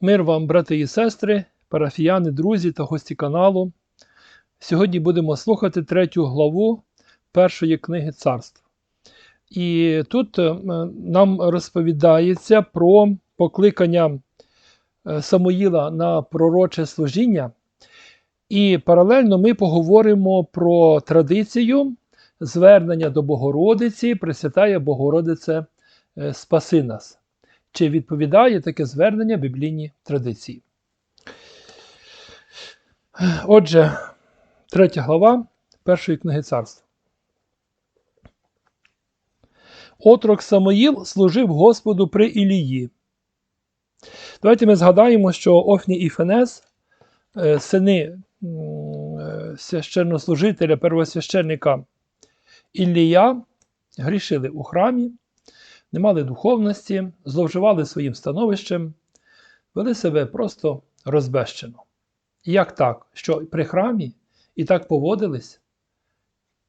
Мир вам, брати і сестри, парафіяни, друзі та гості каналу. Сьогодні будемо слухати третю главу першої книги царств. І тут е, нам розповідається про покликання е, Самуїла на пророче служіння. І паралельно ми поговоримо про традицію звернення до Богородиці, Пресвятає Богородице е, Спаси нас. Чи відповідає таке звернення біблійній традиції? Отже, третя глава першої книги царства. Отрок Самоїл служив Господу при Ілії. Давайте ми згадаємо, що Офні і Фенес, е, сини священнослужителя, первосвященника Іллія, грішили у храмі, не мали духовності, зловживали своїм становищем, вели себе просто розбещено. І як так, що при храмі і так поводились?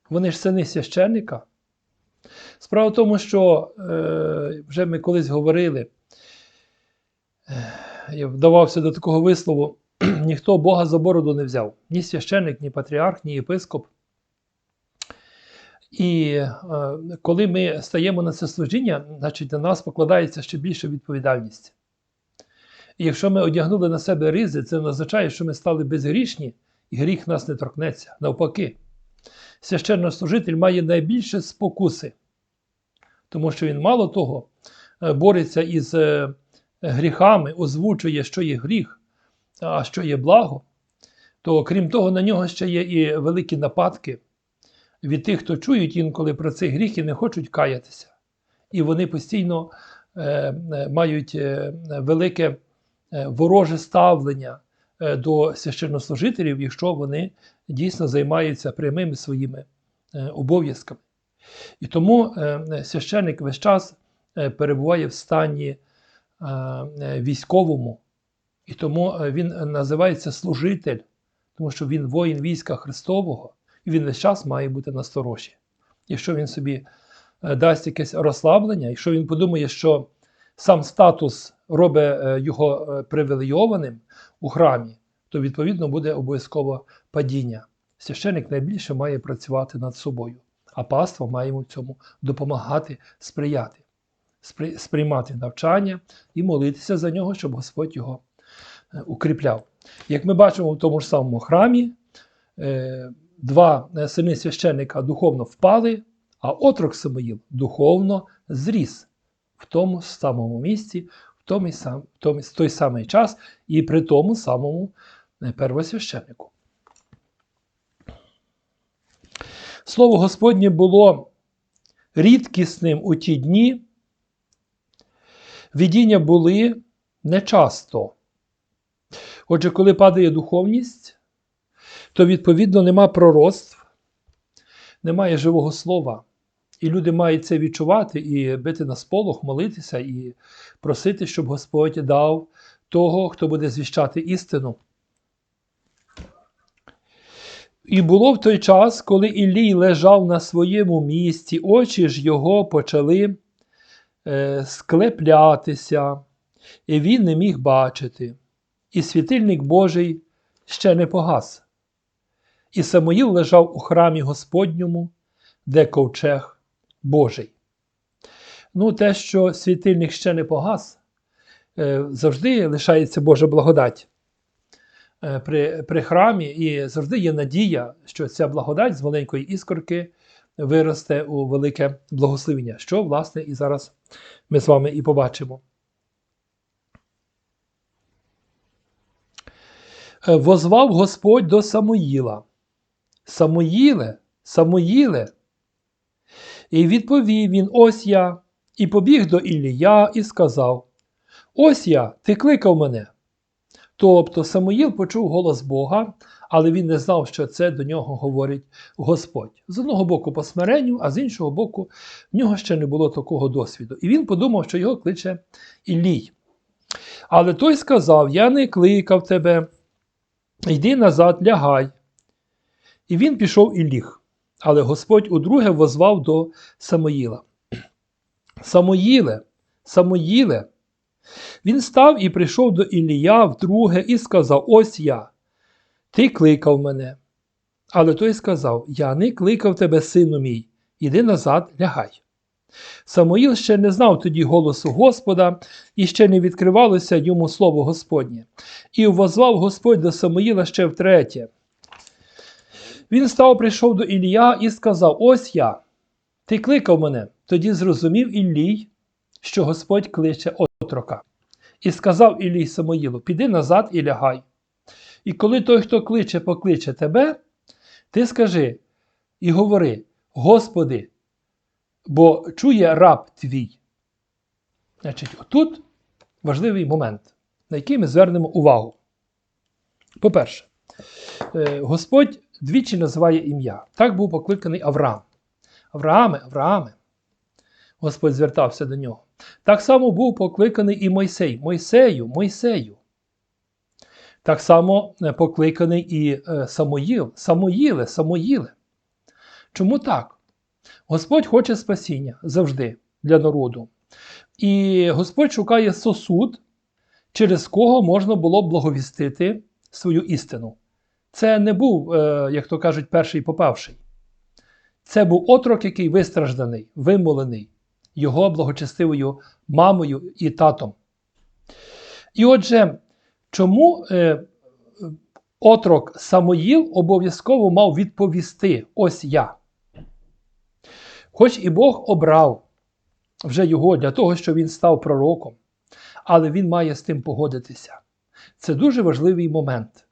Вони ж сини священника. Справа в тому, що е, вже ми колись говорили, е, я вдавався до такого вислову, ніхто Бога за бороду не взяв. Ні священник, ні патріарх, ні єпископ. І е, коли ми стаємо на це служіння, значить на нас покладається ще більша відповідальність. І якщо ми одягнули на себе ризи, це означає, що ми стали безгрішні, і гріх нас не торкнеться. Навпаки, священнослужитель має найбільше спокуси, тому що він мало того е, бореться із е, гріхами, озвучує, що є гріх, а що є благо, то крім того, на нього ще є і великі нападки від тих, хто чують інколи про цей гріх і не хочуть каятися. І вони постійно е, е, мають е, велике е, вороже ставлення до священнослужителів, якщо вони дійсно займаються прямими своїми обов'язками. І тому священник весь час перебуває в стані військовому, і тому він називається служитель, тому що він воїн війська Христового. І він весь час має бути насторожі. Якщо він собі е, дасть якесь розслаблення, якщо він подумає, що сам статус робить е, його е, привілейованим у храмі, то відповідно буде обов'язково падіння. Священник найбільше має працювати над собою, а паства має йому в цьому допомагати, сприяти, сприймати навчання і молитися за нього, щоб Господь його укріпляв. Як ми бачимо в тому ж самому храмі, два е, сини священника духовно впали, а отрок Самоїл духовно зріс в тому самому місці, в той, сам, в той, в той самий час і при тому самому е, первосвященнику. Слово Господнє було рідкісним у ті дні. Видіння були нечасто. Отже, коли падає духовність, то відповідно нема пророцтв, немає живого слова. І люди мають це відчувати і бити на сполох, молитися і просити, щоб Господь дав того, хто буде звіщати істину. І було в той час, коли Іллій лежав на своєму місці, очі ж його почали е, склеплятися, і він не міг бачити. І світильник Божий ще не погас. І Самоїл лежав у храмі Господньому, де ковчег Божий. Ну, те, що світильник ще не погас, е, завжди лишається Божа благодать е, при, при храмі, і завжди є надія, що ця благодать з маленької іскорки виросте у велике благословення, що, власне, і зараз ми з вами і побачимо. Е, Возвав Господь до Самоїла. Самоїле, Самоїле. І відповів він: Ось я, і побіг до Іллія і сказав: Ось я, ти кликав мене. Тобто Самоїл почув голос Бога, але він не знав, що це до нього говорить Господь. З одного боку по смиренню, а з іншого боку, в нього ще не було такого досвіду. І він подумав, що його кличе Іллій. Але той сказав: Я не кликав тебе, йди назад, лягай. І він пішов і ліг. Але Господь удруге возвав до Самоїла. Самоїле, Самоїле. Він став і прийшов до Ілія вдруге і сказав: Ось я. Ти кликав мене. Але той сказав: Я не кликав тебе, сину мій, іди назад, лягай. Самоїл ще не знав тоді голосу Господа, і ще не відкривалося йому слово Господнє. І возвав Господь до Самоїла ще втретє. Він став, прийшов до Ілія і сказав: Ось я. Ти кликав мене. Тоді зрозумів Іллій, що Господь кличе отрока. І сказав Іллій Самоїлу: Піди назад і лягай. І коли той, хто кличе, покличе тебе, ти скажи і говори: Господи, бо чує раб твій. Значить, тут важливий момент, на який ми звернемо увагу. По-перше, е, Господь двічі називає ім'я. Так був покликаний Авраам. Аврааме, Аврааме. Господь звертався до нього. Так само був покликаний і Мойсей. Мойсею, Мойсею. Так само е, покликаний і е, Самоїл, Самоїле, Самоїле. Чому так? Господь хоче спасіння завжди для народу. І Господь шукає сосуд, через кого можна було благовістити свою істину. Це не був, е, як то кажуть, перший попавший. Це був отрок, який вистражданий, вимолений його благочестивою мамою і татом. І отже, чому е, отрок Самоїл обов'язково мав відповісти: ось я. Хоч і Бог обрав вже його для того, щоб він став пророком, але він має з тим погодитися. Це дуже важливий момент.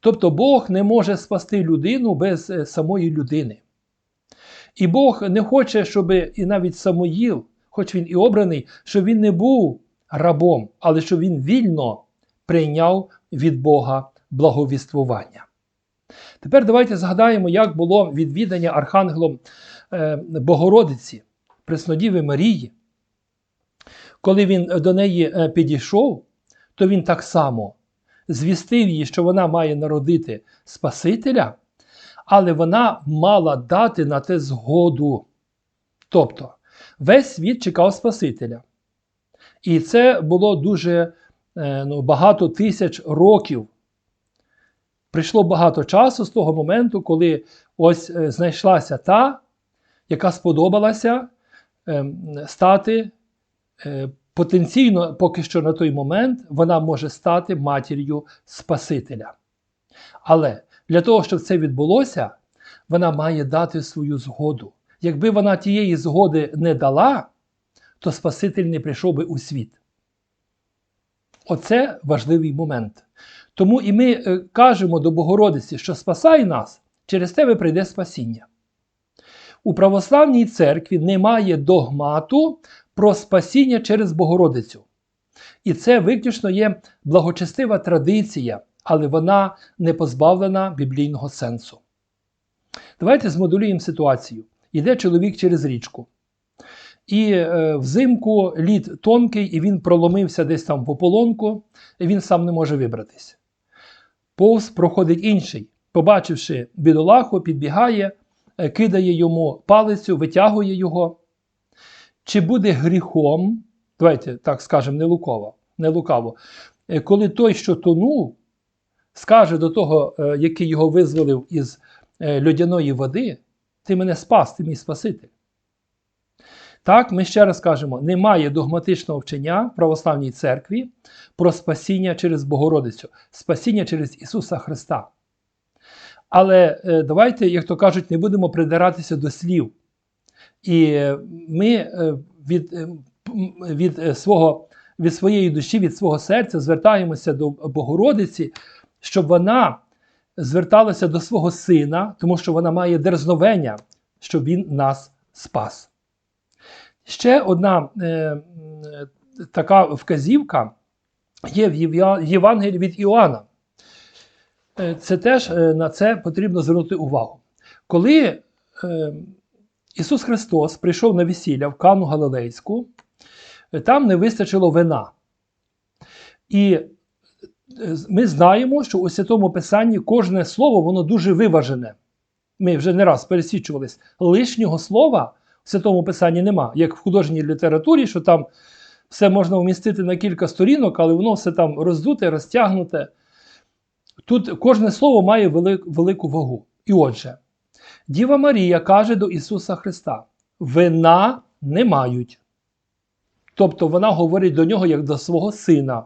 Тобто Бог не може спасти людину без е, самої людини. І Бог не хоче, щоб і навіть Самоїл, хоч він і обраний, щоб він не був рабом, але щоб він вільно прийняв від Бога благовіствування. Тепер давайте згадаємо, як було відвідання Архангелом е, Богородиці, Преснодіви Марії. Коли він до неї е, підійшов, то він так само звістив їй, що вона має народити Спасителя, але вона мала дати на те згоду. Тобто, весь світ чекав Спасителя. І це було дуже е, ну, багато тисяч років. Прийшло багато часу з того моменту, коли ось е, знайшлася та, яка сподобалася е, стати е, потенційно, поки що на той момент, вона може стати матір'ю Спасителя. Але для того, щоб це відбулося, вона має дати свою згоду. Якби вона тієї згоди не дала, то Спаситель не прийшов би у світ. Оце важливий момент. Тому і ми е, кажемо до Богородиці, що спасай нас, через тебе прийде спасіння. У православній церкві немає догмату про спасіння через Богородицю. І це виключно є благочестива традиція, але вона не позбавлена біблійного сенсу. Давайте змодулюємо ситуацію. Йде чоловік через річку. І е, взимку лід тонкий, і він проломився десь там в ополонку, і він сам не може вибратись. Повз проходить інший, побачивши бідолаху, підбігає, е, кидає йому палицю, витягує його. Чи буде гріхом, давайте так скажемо, не лукаво, не лукаво, е, коли той, що тонув, скаже до того, е, який його визволив із е, льодяної води, ти мене спас, ти мій Спаситель. Так, ми ще раз кажемо: немає догматичного вчення в православній церкві про спасіння через Богородицю, спасіння через Ісуса Христа. Але давайте, як то кажуть, не будемо придиратися до слів. І ми е, від, е, від, е, свого, від своєї душі, від свого серця звертаємося до Богородиці, щоб вона зверталася до свого сина, тому що вона має дерзновення, щоб він нас спас. Ще одна е, така вказівка є в Євангелії від Іоанна. Це теж на це потрібно звернути увагу. Коли Ісус Христос прийшов на весілля в Кану Галилейську, там не вистачило вина. І е, ми знаємо, що у Святому Писанні кожне слово воно дуже виважене. Ми вже не раз пересвідчувались. Лишнього слова в Святому Писанні нема, як в художній літературі, що там все можна вмістити на кілька сторінок, але воно все там роздуте, розтягнуте. Тут кожне слово має велику вагу. І отже, Діва Марія каже до Ісуса Христа: вина не мають. Тобто вона говорить до нього як до свого сина.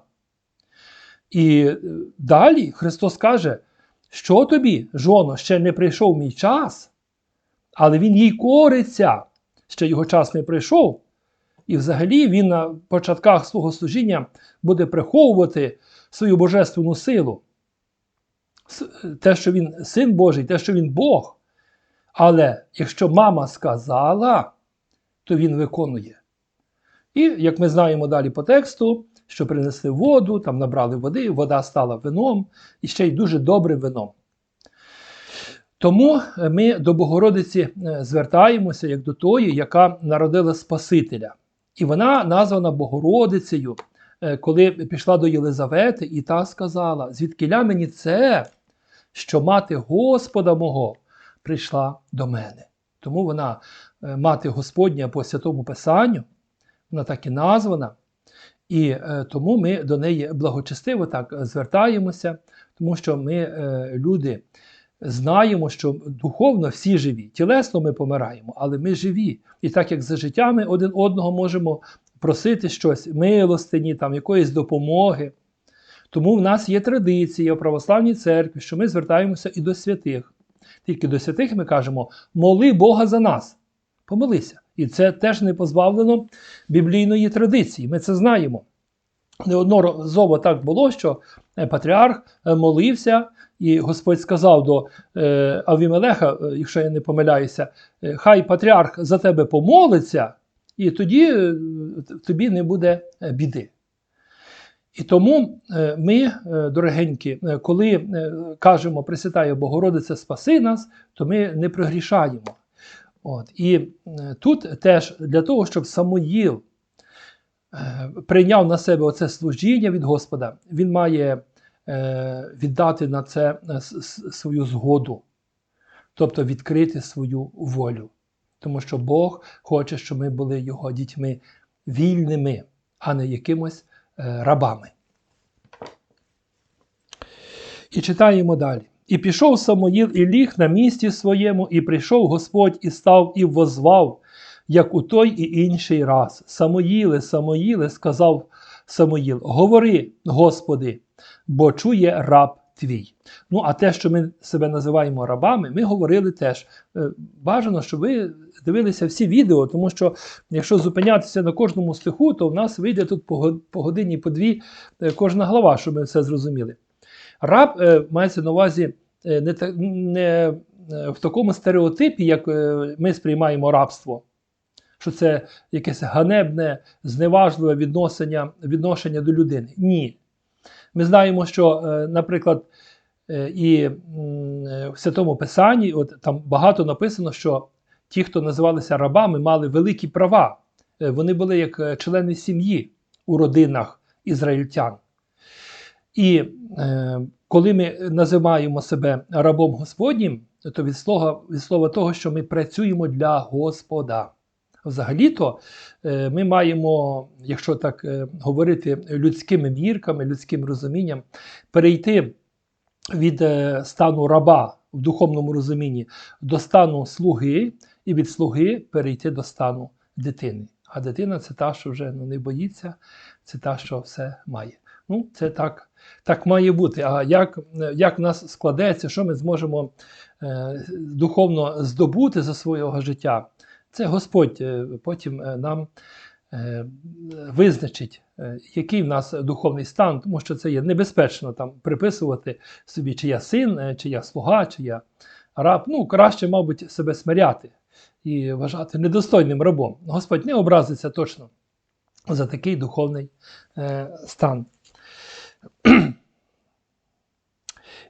І е, далі Христос каже, що тобі, жоно, ще не прийшов мій час, але Він їй кориться, ще його час не прийшов. І взагалі він на початках свого служіння буде приховувати свою божественну силу. Те, що він син Божий, те, що він Бог. Але якщо мама сказала, то він виконує. І, як ми знаємо далі по тексту, що принесли воду, там набрали води, вода стала вином і ще й дуже добрим вином. Тому е, ми до Богородиці е, звертаємося як до тої, яка народила Спасителя. І вона названа Богородицею, е, коли пішла до Єлизавети, і та сказала: звідкиля мені це, що мати Господа мого прийшла до мене. Тому вона е, мати Господня по святому Писанню, вона так і названа. І е, тому ми до неї благочестиво так звертаємося, тому що ми, е, люди, знаємо, що духовно всі живі. Тілесно ми помираємо, але ми живі. І так як за життя ми один одного можемо просити щось, милостині, там, якоїсь допомоги. Тому в нас є традиція в православній церкві, що ми звертаємося і до святих. Тільки до святих ми кажемо: моли Бога за нас. Помолися. І це теж не позбавлено біблійної традиції. Ми це знаємо. Неодноразово так було, що е, патріарх е, молився, і Господь сказав до е, Авімелеха, якщо я не помиляюся, хай патріарх за тебе помолиться, і тоді тобі не буде біди. І тому е, ми, е, дорогенькі, е, коли кажемо Пресвятая Богородиця, спаси нас, то ми не прогрішаємо. От. І тут теж для того, щоб Самуїл прийняв на себе оце служіння від Господа, він має віддати на це свою згоду, тобто відкрити свою волю. Тому що Бог хоче, щоб ми були його дітьми вільними, а не якимось рабами. І читаємо далі. І пішов Самоїл і ліг на місці своєму, і прийшов Господь і став і возвав, як у той і інший раз. Самоїле, Самоїле, сказав Самоїл, говори, Господи, бо чує раб твій. Ну, а те, що ми себе називаємо рабами, ми говорили теж. Е, Бажано, щоб ви дивилися всі відео, тому що якщо зупинятися на кожному стиху, то в нас вийде тут по годині, по дві е, кожна глава, щоб ми все зрозуміли. Раб е, мається на увазі не, не в такому стереотипі, як ми сприймаємо рабство, що це якесь ганебне, зневажливе відношення, відношення до людини. Ні. Ми знаємо, що, е, наприклад, е, і в Святому Писанні от, там багато написано, що ті, хто називалися рабами, мали великі права. Е, Вони були як члени сім'ї у родинах ізраїльтян. І коли ми називаємо себе рабом Господнім, то від слова, від слова того, що ми працюємо для Господа. Взагалі-то е, ми маємо, якщо так е, говорити людськими мірками, людським розумінням, перейти від е, стану раба в духовному розумінні до стану слуги, і від слуги перейти до стану дитини. А дитина це та, що вже ну, не боїться, це та, що все має. Ну, це так, так має бути. А як, як в нас складеться, що ми зможемо духовно здобути за свого життя? Це Господь е, потім е, нам е, визначить, який в нас духовний стан, тому що це є небезпечно там приписувати собі, чи я син, чи я слуга, чи я раб. Ну, краще, мабуть, себе смиряти і вважати недостойним рабом. Господь не образиться точно за такий духовний стан.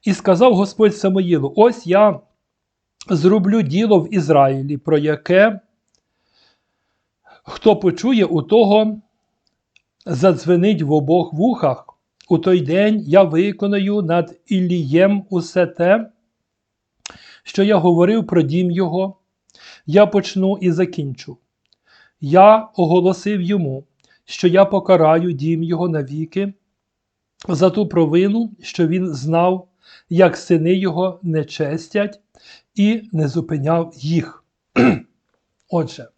І сказав Господь Самоїлу: ось я зроблю діло в Ізраїлі, про яке хто почує, у того задзвенить в обох вухах. У той день я виконаю над Ілієм усе те, що я говорив про дім його. Я почну і закінчу. Я оголосив йому, що я покараю дім його навіки за ту провину, що він знав, як сини його не честять, і не зупиняв їх. Отже,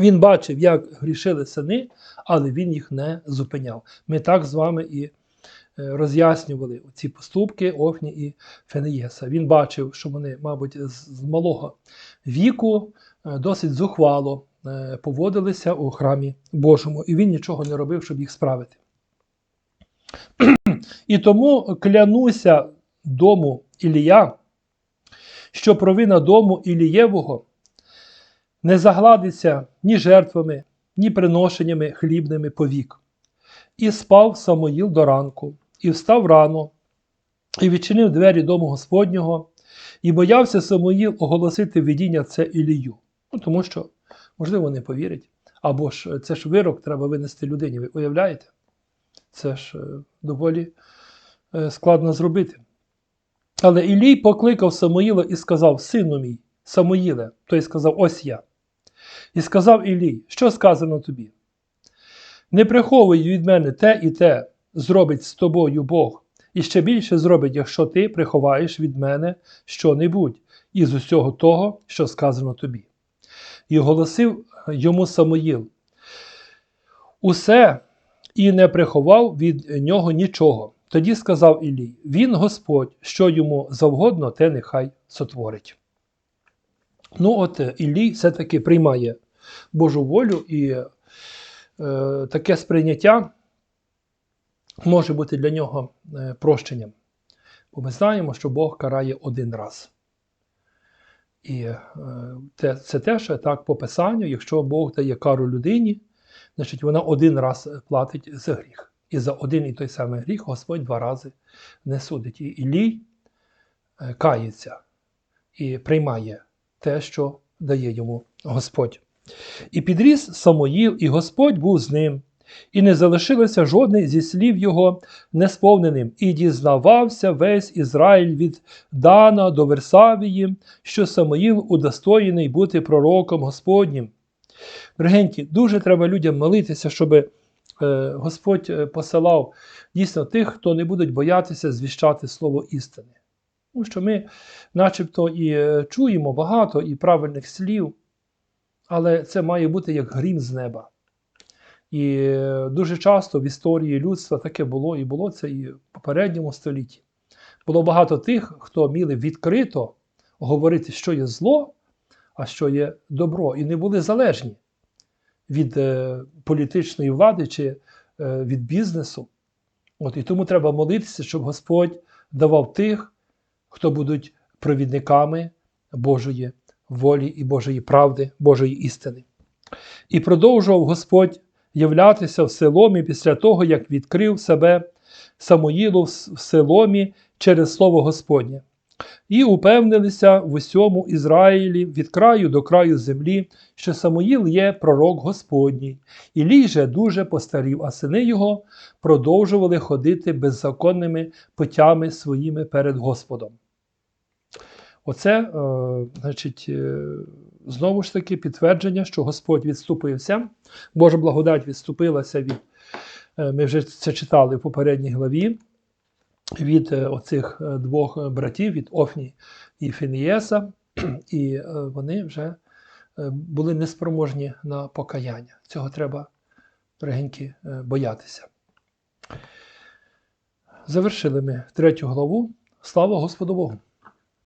він бачив, як грішили сини, але він їх не зупиняв. Ми так з вами і е, роз'яснювали ці поступки Офні і Фенеєса. Він бачив, що вони, мабуть, з малого віку е, досить зухвало е, поводилися у храмі Божому, і він нічого не робив, щоб їх справити. І тому клянуся дому Ілія, що провина дому Ілієвого не загладиться ні жертвами, ні приношеннями хлібними повік. І спав Самоїл до ранку, і встав рано, і відчинив двері дому Господнього, і боявся Самоїл оголосити видіння це Ілію. Ну, тому що, можливо, не повірить. Або ж це ж вирок треба винести людині. Ви уявляєте? Це ж е, доволі е, складно зробити. Але Ілій покликав Самоїла і сказав: Сину мій, Самоїле, той сказав: Ось я. І сказав Ілій, що сказано тобі? Не приховуй від мене те і те зробить з тобою Бог, і ще більше зробить, якщо ти приховаєш від мене що-небудь із усього того, що сказано тобі. І оголосив йому Самоїл. Усе і не приховав від нього нічого. Тоді сказав Ілій: Він Господь, що йому завгодно, те нехай сотворить. Ну, от е, Іллій все-таки приймає Божу волю, і е, таке сприйняття може бути для нього е, прощенням. Бо ми знаємо, що Бог карає один раз. І е, це теж так по Писанню, якщо Бог дає кару людині, значить вона один раз платить за гріх. І за один і той самий гріх Господь два рази не судить. І Ілій е, кається і приймає те, що дає йому Господь. І підріс Самоїл, і Господь був з ним, і не залишилося жодне зі слів його несповненим, і дізнавався весь Ізраїль від Дана до Версавії, що Самоїл удостоєний бути пророком Господнім. Дорогенькі, дуже треба людям молитися, щоб е, Господь е, посилав дійсно тих, хто не будуть боятися звіщати слово істини. Тому що ми, начебто, і е, чуємо багато і правильних слів, але це має бути як грім з неба. І е, дуже часто в історії людства таке було, і було це і в попередньому столітті. Було багато тих, хто вміли відкрито говорити, що є зло, а що є добро, і не були залежні від е, політичної влади чи від бізнесу. От, І тому треба молитися, щоб Господь давав тих, хто будуть провідниками Божої волі і Божої правди, Божої істини. І продовжував Господь являтися в Селомі після того, як відкрив себе Самоїлу в Селомі через Слово Господнє. І упевнилися в усьому Ізраїлі від краю до краю землі, що Самоїл є пророк Господній, і лій же дуже постарів, а сини його продовжували ходити беззаконними путями своїми перед Господом. Оце, е, значить, е, знову ж таки підтвердження, що Господь відступився. Божа благодать відступилася від, е, ми вже це читали в попередній главі, від е, оцих е, двох братів, від Офні і Фінієса, і е, вони вже е, були неспроможні на покаяння. Цього треба пригеньки е, боятися. Завершили ми третю главу. Слава Господу Богу!